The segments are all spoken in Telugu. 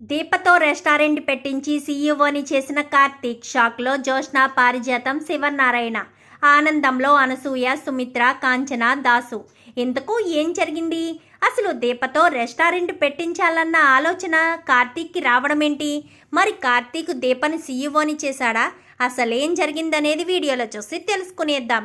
దీపతో రెస్టారెంట్ పెట్టించి సీఈఓని చేసిన కార్తీక్ షాక్లో జోష్న పారిజాతం శివనారాయణ ఆనందంలో అనసూయ సుమిత్ర కాంచన దాసు. ఇంతకు ఏం జరిగింది? అసలు దీపతో రెస్టారెంట్ పెట్టించాలన్న ఆలోచన కార్తీక్కి రావడమేంటి? మరి కార్తీక్ దీపని సీఈఓని చేశాడా? అసలేం జరిగిందనేది వీడియోలో చూసి తెలుసుకునేద్దాం.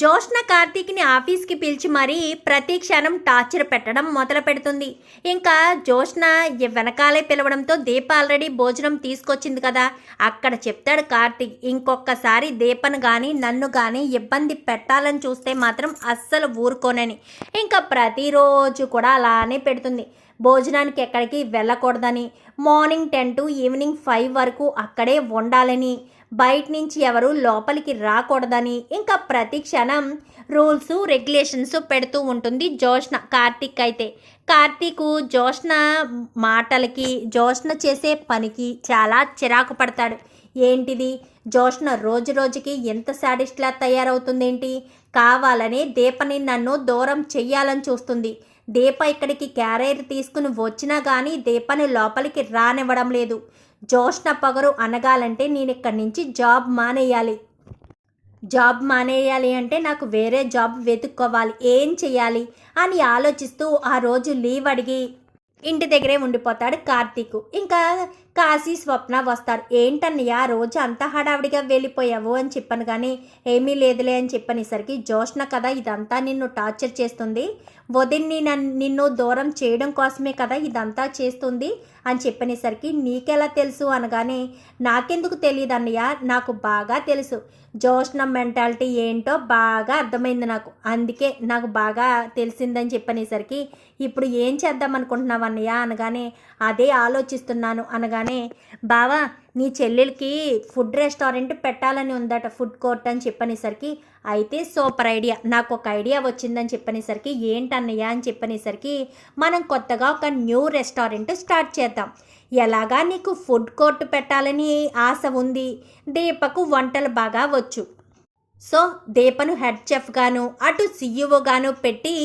జోష్న కార్తీక్ని ఆఫీస్కి పిలిచి మరీ ప్రతి క్షణం టార్చర్ పెట్టడం మొదలు పెడుతుంది ఇంకా జోష్న వెనకాలే పిలవడంతో దీప ఆల్రెడీ భోజనం తీసుకొచ్చింది కదా. అక్కడ చెప్తాడు కార్తీక్ ఇంకొకసారి దీపను కానీ నన్ను కానీ ఇబ్బంది పెట్టాలని చూస్తే మాత్రం అస్సలు ఊరుకోనని. ఇంకా ప్రతిరోజు కూడా అలానే పెడుతుంది. భోజనానికి ఎక్కడికి వెళ్ళకూడదని. Morning ten to evening five వరకు అక్కడే ఉండాలని. బయట నుంచి ఎవరు లోపలికి రాకూడదని ఇంకా ప్రతి క్షణం రూల్స్ రెగ్యులేషన్స్ పెడుతూ ఉంటుంది జోష్న కార్తీక్ అయితే. కార్తీక్ జోష్న మాటలకి జోష్న చేసే పనికి చాలా చిరాకు పడతాడు. ఏంటిది? జోష్న రోజు రోజుకి ఎంత సాడిస్ట్లా తయారవుతుందేంటి? కావాలని దీపని నన్ను దూరం చెయ్యాలని చూస్తుంది. దీప ఇక్కడికి క్యారియర్ తీసుకుని వచ్చినా కానీ దీపని లోపలికి రానివ్వడం లేదు. జోష్న పొగరు అనగాలంటే నేను ఇక్కడి నుంచి జాబ్ మానేయాలి. జాబ్ మానేయాలి అంటే నాకు వేరే జాబ్ వెతుక్కోవాలి. ఏం చేయాలి అని ఆలోచిస్తూ ఆ రోజు లీవ్ అడిగి ఇంటి దగ్గరే ఉండిపోతాడు కార్తీక్. ఇంకా కాశీ స్వప్న వస్తారు. ఏంటన్నయ్య రోజు అంతా హడావిడిగా వెళ్ళిపోయావు అని చెప్పాను కానీ ఏమీ లేదులే అని చెప్పనేసరికి జోష్న కదా ఇదంతా నిన్ను టార్చర్ చేస్తుంది. వదిన్ని నన్ను నిన్ను దూరం చేయడం కోసమే కదా ఇదంతా చేస్తుంది అని చెప్పనేసరికి నీకెలా తెలుసు అనగానే నాకెందుకు తెలియదు అన్నయ్య నాకు బాగా తెలుసు. జోష్న మెంటాలిటీ ఏంటో బాగా అర్థమైంది నాకు. అందుకే నాకు బాగా తెలిసిందని చెప్పనేసరికి ఇప్పుడు ఏం చేద్దాం అనుకుంటున్నావు అన్నయ్య అనగానే అదే ఆలోచిస్తున్నాను అనగానే బావా నీ చెల్లెలకి ఫుడ్ రెస్టారెంట్ పెట్టాలని ఉందట ఫుడ్ కోర్ట్ అని చెప్పనేసరికి అయితే సూపర్ ఐడియా. నాకు ఒక ఐడియా వచ్చిందని చెప్పనేసరికి ఏంటన్నయ్య అని చెప్పనేసరికి మనం కొత్తగా ఒక న్యూ రెస్టారెంట్ స్టార్ట్ చేద్దాం. ఎలాగా నీకు ఫుడ్ కోర్ట్ పెట్టాలని ఆశ ఉంది? దీపకు వంటలు బాగా వచ్చు. సో దీపను హెడ్ చెఫ్ గాను అటు సీఈఓ గాను పెట్టి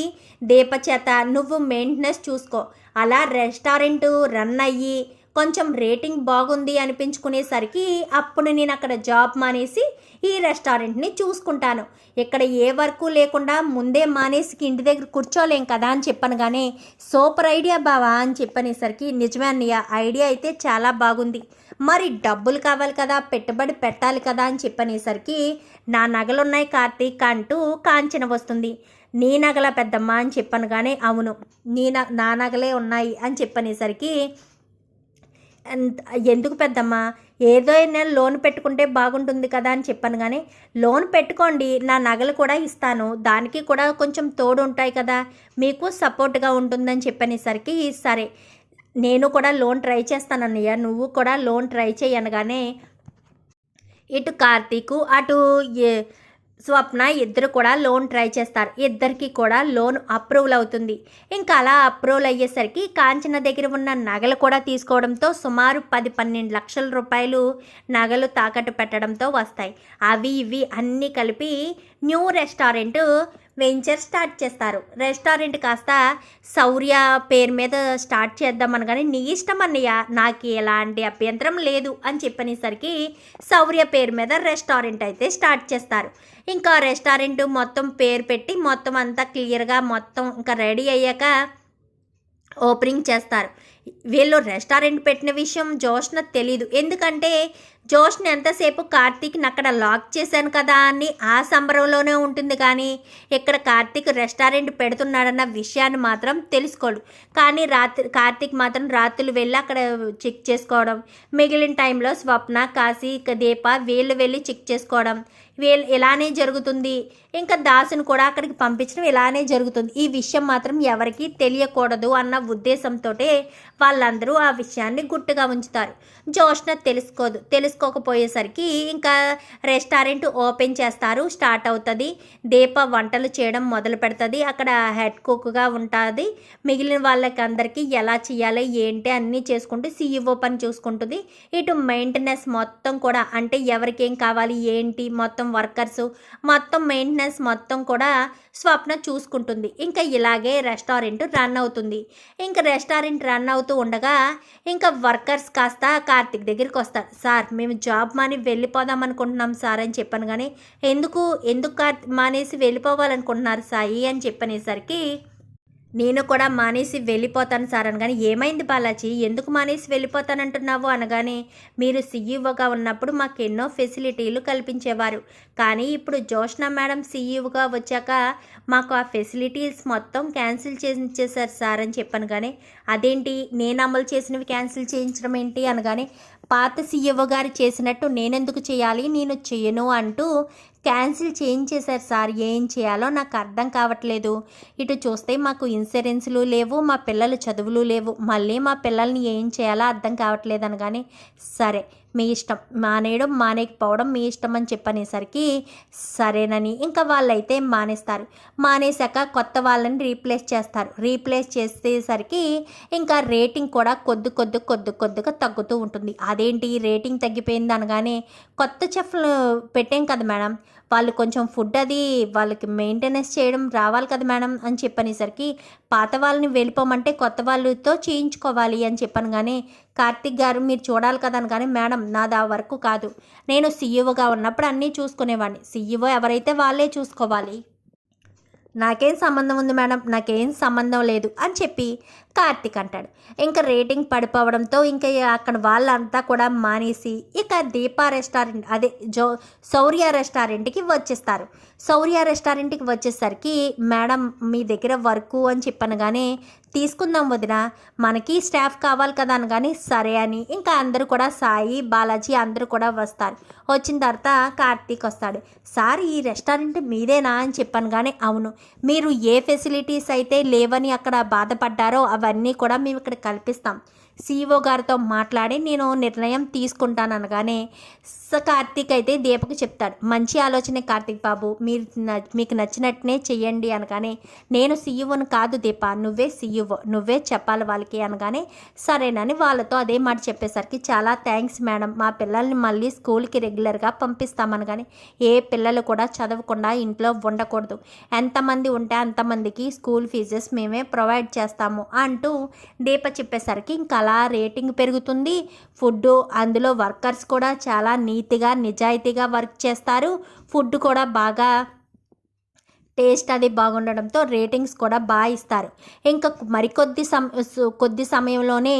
దీప చేత నువ్వు మెయింటెనెన్స్ చూసుకో. అలా రెస్టారెంట్ రన్ అయ్యి కొంచెం రేటింగ్ బాగుంది అనిపించుకునేసరికి అప్పుడు నేను అక్కడ జాబ్ మానేసి ఈ రెస్టారెంట్ని చూసుకుంటాను. ఇక్కడ ఏ వర్క్ లేకుండా ముందే మానేసి ఇంటి దగ్గర కూర్చోలేం కదా అని చెప్పాను కానీ సూపర్ ఐడియా బావా అని చెప్పనేసరికి నిజమే అన్నయ్య ఐడియా అయితే చాలా బాగుంది. మరి డబ్బులు కావాలి కదా పెట్టుబడి పెట్టాలి కదా అని చెప్పనేసరికి నా నగలున్నాయి కార్తీక్ అంటూ కాంచన వస్తుంది. నీ నగల పెద్దమ్మ అని చెప్పాను కానీ అవును నీ న- నా నగలే ఉన్నాయి అని చెప్పనేసరికి ఎందుకు పెద్దమ్మా? ఏదో నేను లోన్ పెట్టుకుంటే బాగుంటుంది కదా అని చెప్పాను కానీ లోన్ పెట్టుకోండి నా నగలు కూడా ఇస్తాను దానికి కూడా కొంచెం తోడు ఉంటాయి కదా మీకు సపోర్ట్గా ఉంటుందని చెప్పనేసరికి సరే నేను కూడా లోన్ ట్రై చేస్తానన్నయ్య నువ్వు కూడా లోన్ ట్రై చేయనగానే ఇటు కార్తీకు అటు ఏ- స్వప్న ఇద్దరు కూడా లోన్ ట్రై చేస్తారు. ఇద్దరికి కూడా లోన్ అప్రూవల్ అవుతుంది. ఇంకా అలా అప్రూవల్ అయ్యేసరికి కాంచన దగ్గర ఉన్న నగలు కూడా తీసుకోవడంతో సుమారు పది పన్నెండు లక్షల రూపాయలు నగలు తాకట్టు పెట్టడంతో వస్తాయి. అవి ఇవి అన్నీ కలిపి న్యూ రెస్టారెంట్ వెంచర్ స్టార్ట్ చేస్తారు. రెస్టారెంట్ కాస్త శౌర్య పేరు మీద స్టార్ట్ చేద్దామని కానీ నీ ఇష్టం అన్నయ్య నాకు ఎలాంటి అభ్యంతరం లేదు అని చెప్పనేసరికి శౌర్య పేరు మీద రెస్టారెంట్ అయితే స్టార్ట్ చేస్తారు. ఇంకా రెస్టారెంట్ మొత్తం పేరు పెట్టి మొత్తం అంతా క్లియర్గా మొత్తం ఇంకా రెడీ అయ్యాక ఓపెనింగ్ చేస్తారు. వీళ్ళు రెస్టారెంట్ పెట్టిన విషయం జోష్న తెలీదు. ఎందుకంటే జోష్న ఎంతసేపు కార్తీక్ని అక్కడ లాక్ చేశాను కదా అని ఆ సంబరంలోనే ఉంటుంది కానీ ఇక్కడ కార్తీక్ రెస్టారెంట్ పెడుతున్నాడన్న విషయాన్ని మాత్రం తెలుసుకోడు. కానీ రాత్రి కార్తీక్ మాత్రం రాత్రులు వెళ్ళి అక్కడ చెక్ చేసుకోవడం మిగిలిన టైంలో స్వప్న కాశీ దీప వీళ్ళు వెళ్ళి చెక్ చేసుకోవడం ఇలానే జరుగుతుంది. ఇంకా దాసును కూడా అక్కడికి పంపించడం ఇలానే జరుగుతుంది. ఈ విషయం మాత్రం ఎవరికి తెలియకూడదు అన్న ఉద్దేశంతో వాళ్ళందరూ ఆ విషయాన్ని గుట్టుగా ఉంచుతారు. జోష్న తెలుసుకోదు. తెలుసుకోకపోయేసరికి ఇంకా రెస్టారెంట్ ఓపెన్ చేస్తారు. స్టార్ట్ అవుతుంది. దీప వంటలు చేయడం మొదలు పెడుతుంది. అక్కడ హెడ్ కుక్గా ఉంటుంది. మిగిలిన వాళ్ళకి అందరికీ ఎలా చేయాలి ఏంటి అన్నీ చేసుకుంటూ సీఈఓ పని చూసుకుంటుంది. ఇటు మెయింటెనెన్స్ మొత్తం కూడా అంటే ఎవరికి ఏం కావాలి ఏంటి మొత్తం వర్కర్స్ మొత్తం మెయింటెనెన్స్ మొత్తం కూడా స్వప్న చూసుకుంటుంది. ఇంకా ఇలాగే రెస్టారెంట్ రన్ అవుతుంది. ఇంకా రెస్టారెంట్ రన్ అవుతూ ఉండగా ఇంకా వర్కర్స్ కాస్త కార్తిక్ దగ్గరికి వస్తారు. సార్ మేము జాబ్ మాని వెళ్ళిపోదాం అనుకుంటున్నాం సార్ అని చెప్పాను కానీ ఎందుకు? ఎందుకు కార్ మానేసి వెళ్ళిపోవాలనుకుంటున్నారు సాయి? అని చెప్పనేసరికి నేను కూడా మానేసి వెళ్ళిపోతాను సార్ అనగానే ఏమైంది బాలాజీ? ఎందుకు మానేసి వెళ్ళిపోతానంటున్నావు? అనగానే మీరు సీఈఓగా ఉన్నప్పుడు మాకు ఎన్నో ఫెసిలిటీలు కల్పించేవారు. కానీ ఇప్పుడు జోష్న మేడం సీఈఓగా వచ్చాక మాకు ఆ ఫెసిలిటీస్ మొత్తం క్యాన్సిల్ చేయించేశారు సార్ అని చెప్పాను కానీ అదేంటి? నేను అమలు చేసినవి క్యాన్సిల్ చేయించడం ఏంటి? అనగానే పాత సీఈఓ గారు చేసినట్టు నేనెందుకు చేయాలి? నేను చేయను అంటూ క్యాన్సిల్ చేయించేశారు సార్. ఏం చేయాలో నాకు అర్థం కావట్లేదు. ఇటు చూస్తే మాకు ఇన్సూరెన్స్లు లేవు మా పిల్లల చదువులు లేవు. మళ్ళీ మా పిల్లల్ని ఏం చేయాలో అర్థం కావట్లేదు అనగానే సరే మీ ఇష్టం. మానేయడం మానేకపోవడం మీ ఇష్టం అని చెప్పనేసరికి సరేనని ఇంకా వాళ్ళైతే మానేస్తారు. మానేశాక కొత్త వాళ్ళని రీప్లేస్ చేస్తారు. రీప్లేస్ చేసేసరికి ఇంకా రేటింగ్ కూడా కొద్ది కొద్ది కొద్ది కొద్దిగా తగ్గుతూ ఉంటుంది. అదేంటి రేటింగ్ తగ్గిపోయింది అనగానే కొత్త చెఫ్లు పెట్టాం కదా మేడం. వాళ్ళు కొంచెం ఫుడ్ అది వాళ్ళకి మెయింటెనెన్స్ చేయడం రావాలి కదా మేడం అని చెప్పనేసరికి పాత వాళ్ళని వెళ్ళిపోమంటే కొత్త వాళ్ళతో చేయించుకోవాలి అని చెప్పాను కానీ కార్తిక్ గారు మీరు చూడాలి కదా అని కానీ మేడం నాది ఆ వరకు కాదు. నేను సీఈఓగా ఉన్నప్పుడు అన్నీ చూసుకునేవాడిని. సీఈఓ ఎవరైతే వాళ్ళే చూసుకోవాలి. నాకేం సంబంధం ఉంది మేడం? నాకేం సంబంధం లేదు అని చెప్పి కార్తీక్ అంటాడు. ఇంకా రేటింగ్ పడిపోవడంతో ఇంకా అక్కడ వాళ్ళంతా కూడా మానేసి ఇక దీపా రెస్టారెంట్ అదే జో శౌర్య రెస్టారెంట్కి వచ్చేస్తారు. శౌర్య రెస్టారెంట్కి వచ్చేసరికి మేడం మీ దగ్గర వర్క్ అని చెప్పనగానే తీసుకుందాం వదిన. మనకి స్టాఫ్ కావాలి కదా అనగానే సరే అని. ఇంకా అందరూ కూడా సాయి బాలాజీ అందరూ కూడా వస్తారు. వచ్చిన తర్వాత కార్తీక్ వస్తాడు. సార్ ఈ రెస్టారెంట్ మీదేనా? అని చెప్పాను కానీ అవును. మీరు ఏ ఫెసిలిటీస్ అయితే లేవని అక్కడ బాధపడ్డారో అవన్నీ కూడా మేము ఇక్కడ కల్పిస్తాం. సిఇఓ గారితో మాట్లాడి నేను నిర్ణయం తీసుకుంటాను అనగానే సో కార్తీక్ అయితే దీపకు చెప్తాడు మంచి ఆలోచనే కార్తీక్ బాబు మీరు న- మీకు నచ్చినట్టునే చెయ్యండి అనగానే నేను సీఈఓను కాదు దీప నువ్వే సీఈఓ నువ్వే చెప్పాలి వాళ్ళకి అనగానే సరేనని వాళ్ళతో అదే మాట చెప్పేసరికి చాలా థ్యాంక్స్ మేడం మా పిల్లల్ని మళ్ళీ స్కూల్కి రెగ్యులర్గా పంపిస్తామనగానే ఏ పిల్లలు కూడా చదవకుండా ఇంట్లో ఉండకూడదు ఎంతమంది ఉంటే అంతమందికి స్కూల్ ఫీజెస్ మేమే ప్రొవైడ్ చేస్తాము అంటూ దీప చెప్పేసరికి ఇంకా అలా రేటింగ్ పెరుగుతుంది ఫుడ్ అందులో వర్కర్స్ కూడా చాలా నీ నీతిగా నిజాయితీగా వర్క్ చేస్తారు. ఫుడ్ కూడా బాగా టేస్ట్ అది బాగుండడంతో రేటింగ్స్ కూడా బాగా ఇస్తారు. ఇంకా మరికొద్ది సమ కొద్ది సమయంలోనే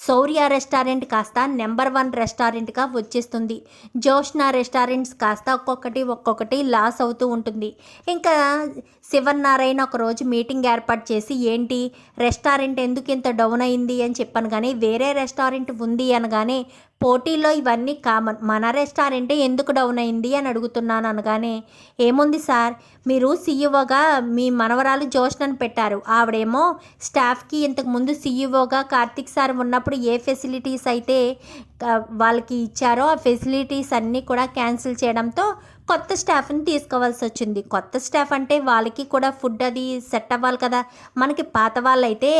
శౌర్య రెస్టారెంట్ కాస్త నెంబర్ వన్ రెస్టారెంట్గా వచ్చేస్తుంది. జోష్నా రెస్టారెంట్స్ కాస్త ఒక్కొక్కటి ఒక్కొక్కటి లాస్ అవుతూ ఉంటుంది. ఇంకా శివన్నారాయణ ఒక రోజు మీటింగ్ ఏర్పాటు చేసి ఏంటి? రెస్టారెంట్ ఎందుకు ఇంత డౌన్ అయింది? అని చెప్పాను కానీ వేరే రెస్టారెంట్ ఉంది అనగానే పోటీలో ఇవన్నీ కామన్. మన రెస్టారెంటే ఎందుకు డౌన్ అయింది? అని అడుగుతున్నాను అనగానే ఏముంది సార్? మీరు సీఈఓగా మీ మనవరాలు జోష్నని పెట్టారు. ఆవిడేమో స్టాఫ్కి ఇంతకు ముందు సీఈఓగా కార్తిక్ సార్ ఉన్నప్పుడు ఏ ఫెసిలిటీస్ అయితే వాళ్ళకి ఇచ్చారో ఆ ఫెసిలిటీస్ అన్నీ కూడా క్యాన్సిల్ చేయడంతో కొత్త స్టాఫ్ని తీసుకోవాల్సి వచ్చింది. కొత్త స్టాఫ్ అంటే వాళ్ళకి కూడా ఫుడ్ అది సెట్ అవ్వాలి కదా. మనకి పాత వాళ్ళైతే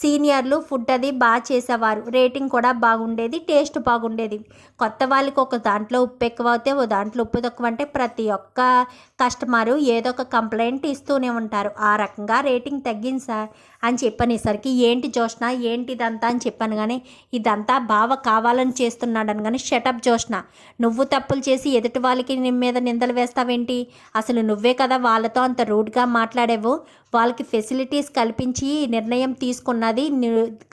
సీనియర్లు ఫుడ్ అది బాగా చేసేవారు. రేటింగ్ కూడా బాగుండేది టేస్ట్ బాగుండేది. కొత్త వాళ్ళకి ఒక దాంట్లో ఉప్పు ఎక్కువ అవుతే ఓ దాంట్లో ఉప్పు తక్కువ అంటే ప్రతి ఒక్క కస్టమరు ఏదో ఒక కంప్లైంట్ ఇస్తూనే ఉంటారు. ఆ రకంగా రేటింగ్ తగ్గింది సార్. అని చెప్పనేసరికి ఏంటి జోష్న? ఏంటి ఇదంతా? అని చెప్పాను కానీ ఇదంతా బావ కావాలని చేస్తున్నాడు కానీ షటప్ జోష్న. నువ్వు తప్పులు చేసి ఎదుటి వాళ్ళకి నీ మీద నిందలు వేస్తావేంటి? అసలు నువ్వే కదా వాళ్ళతో అంత రూడ్గా మాట్లాడేవు. వాళ్ళకి ఫెసిలిటీస్ కల్పించి నిర్ణయం తీసుకున్నది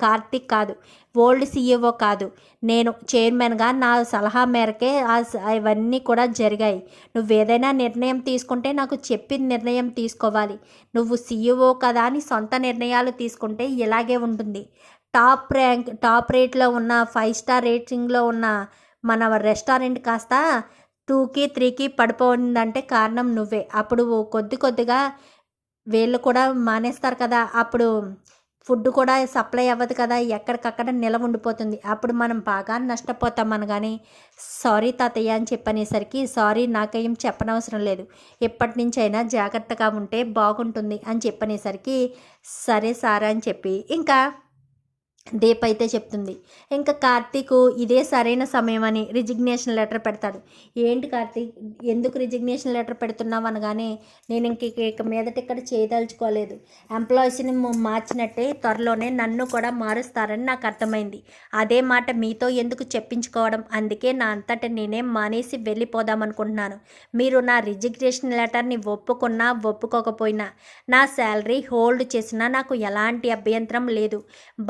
కార్తిక్ కాదు. ఓల్డ్ సీఈఓ కాదు. నేను చైర్మన్గా నా సలహా మేరకే అవన్నీ కూడా జరిగాయి. నువ్వు ఏదైనా నిర్ణయం తీసుకుంటే నాకు చెప్పిన నిర్ణయం తీసుకోవాలి. నువ్వు సీఈఓ కదా అని సొంత నిర్ణయాలు తీసుకుంటే ఇలాగే ఉంటుంది. టాప్ ర్యాంక్ టాప్ రేట్లో ఉన్న ఫైవ్ స్టార్ రేటింగ్లో ఉన్న మన రెస్టారెంట్ కాస్త టూకి త్రీకి పడిపోయిందంటే కారణం నువ్వే. అప్పుడు కొద్ది కొద్దిగా వీళ్ళు కూడా మానేస్తారు కదా అప్పుడు ఫుడ్ కూడా సప్లై అవ్వదు కదా ఎక్కడికక్కడ నిలవ ఉండిపోతుంది. అప్పుడు మనం బాగా నష్టపోతాం అనగాని సారీ తాతయ్య అని చెప్పనేసరికి సారీ నాకేం చెప్పనవసరం లేదు. ఎప్పటి నుంచి అయినా జాగ్రత్తగా ఉంటే బాగుంటుంది అని చెప్పనేసరికి సరే సారా అని చెప్పి ఇంకా దీప్ అయితే చెప్తుంది. ఇంకా కార్తీక్ ఇదే సరైన సమయం అని రిజిగ్నేషన్ లెటర్ పెడతాడు. ఏంటి కార్తీక్? ఎందుకు రిజిగ్నేషన్ లెటర్ పెడుతున్నావు అనగానే నేను ఇంక ఇక మీదట ఇక్కడ చేయదలుచుకోలేదు. ఎంప్లాయీస్ని మార్చినట్టే త్వరలోనే నన్ను కూడా మారుస్తారని నాకు అర్థమైంది. అదే మాట మీతో ఎందుకు చెప్పించుకోవడం? అందుకే నా అంతట నేనే మానేసి వెళ్ళిపోదాం అనుకుంటున్నాను మీరు నా రిజిగ్నేషన్ లెటర్ని ఒప్పుకున్నా ఒప్పుకోకపోయినా నా శాలరీ హోల్డ్ చేసినా నాకు ఎలాంటి అభ్యంతరం లేదు.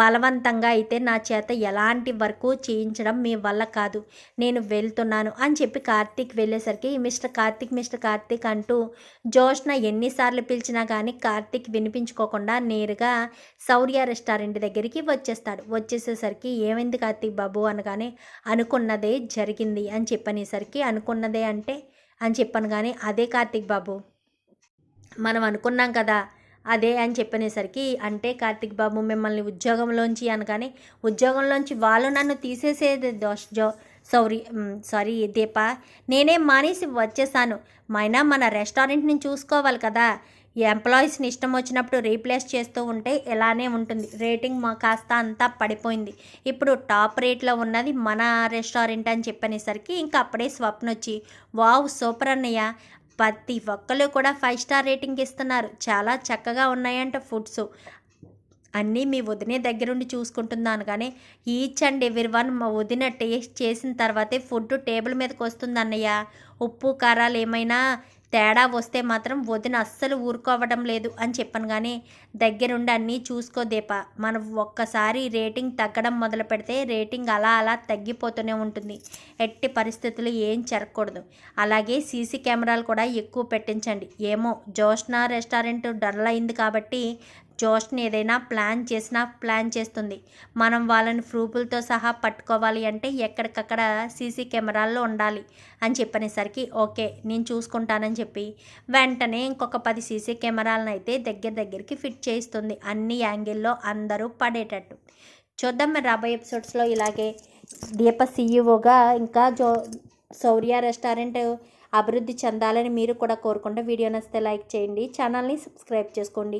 బలవంత బలవంతంగా అయితే నా చేత ఎలాంటి వర్క్ చేయించడం మీ వల్ల కాదు. నేను వెళ్తున్నాను అని చెప్పి కార్తీక్ వెళ్ళేసరికి మిస్టర్ కార్తీక్ మిస్టర్ కార్తీక్ అంటూ జోష్న ఎన్నిసార్లు పిలిచినా కానీ కార్తీక్ వినిపించుకోకుండా నేరుగా శౌర్య రెస్టారెంట్ దగ్గరికి వచ్చేస్తాడు. వచ్చేసేసరికి ఏమైంది కార్తీక్ బాబు? అనగానే అనుకున్నదే జరిగింది అని చెప్పనేసరికి అనుకున్నదే అంటే? అని చెప్పాను కానీ అదే కార్తీక్ బాబు మనం అనుకున్నాం కదా అదే అని చెప్పనేసరికి అంటే కార్తిక్ బాబు మిమ్మల్ని ఉద్యోగంలోంచి అనగానే ఉద్యోగంలోంచి వాళ్ళు నన్ను తీసేసేది దోష జో సారీ సారీ దీప నేనే మానేసి వచ్చేసాను. మైనా మన రెస్టారెంట్ని చూసుకోవాలి కదా. ఎంప్లాయీస్ని ఇష్టం వచ్చినప్పుడు రీప్లేస్ చేస్తూ ఉంటే ఇలానే ఉంటుంది. రేటింగ్ మా కాస్త అంతా పడిపోయింది. ఇప్పుడు టాప్ రేట్లో ఉన్నది మన రెస్టారెంట్ అని చెప్పనేసరికి ఇంకా అప్పుడే స్వప్న వచ్చి వావ్ సూపర్ అన్నయ్య. ప్రతి ఒక్కరు కూడా ఫైవ్ స్టార్ రేటింగ్ ఇస్తున్నారు. చాలా చక్కగా ఉన్నాయంట ఫుడ్స్. అన్నీ మీ వదినే దగ్గరుండి చూసుకుంటున్నాను కానీ ఈచ్ అండ్ ఎవ్రీ వన్ మా వదిన టేస్ట్ చేసిన తర్వాతే ఫుడ్ టేబుల్ మీదకి వస్తుంది అన్నయ్య ఉప్పు కారాలు ఏమైనా తేడా వస్తే మాత్రం వదిన అస్సలు ఊరుకోవడం లేదు అని చెప్పాను కానీ దగ్గరుండి అన్నీ చూసుకోదేపా మనం ఒక్కసారి రేటింగ్ తగ్గడం మొదలు పెడితే రేటింగ్ అలా అలా తగ్గిపోతూనే ఉంటుంది. ఎట్టి పరిస్థితులు ఏం జరగకూడదు. అలాగే సీసీ కెమెరాలు కూడా ఎక్కువ పెట్టించండి. ఏమో జోష్నా రెస్టారెంట్ డల్ అయింది కాబట్టి జోష్ని ఏదైనా ప్లాన్ చేసినా ప్లాన్ చేస్తుంది. మనం వాళ్ళని ప్రూఫులతో సహా పట్టుకోవాలి అంటే ఎక్కడికక్కడ సీసీ కెమెరాల్లో ఉండాలి అని చెప్పనేసరికి ఓకే నేను చూసుకుంటానని చెప్పి వెంటనే ఇంకొక పది సీసీ కెమెరాలను అయితే దగ్గర దగ్గరికి ఫిట్ చేయిస్తుంది. అన్ని యాంగిల్లో అందరూ పడేటట్టు. చూద్దాం మరి రాబోయే ఎపిసోడ్స్లో ఇలాగే దీప సీఈఓగా ఇంకా జో శౌర్య రెస్టారెంట్ అభివృద్ధి చెందాలని మీరు కూడా కోరుకుంటే వీడియో నచ్చితే లైక్ చేయండి ఛానల్ని సబ్స్క్రైబ్ చేసుకోండి.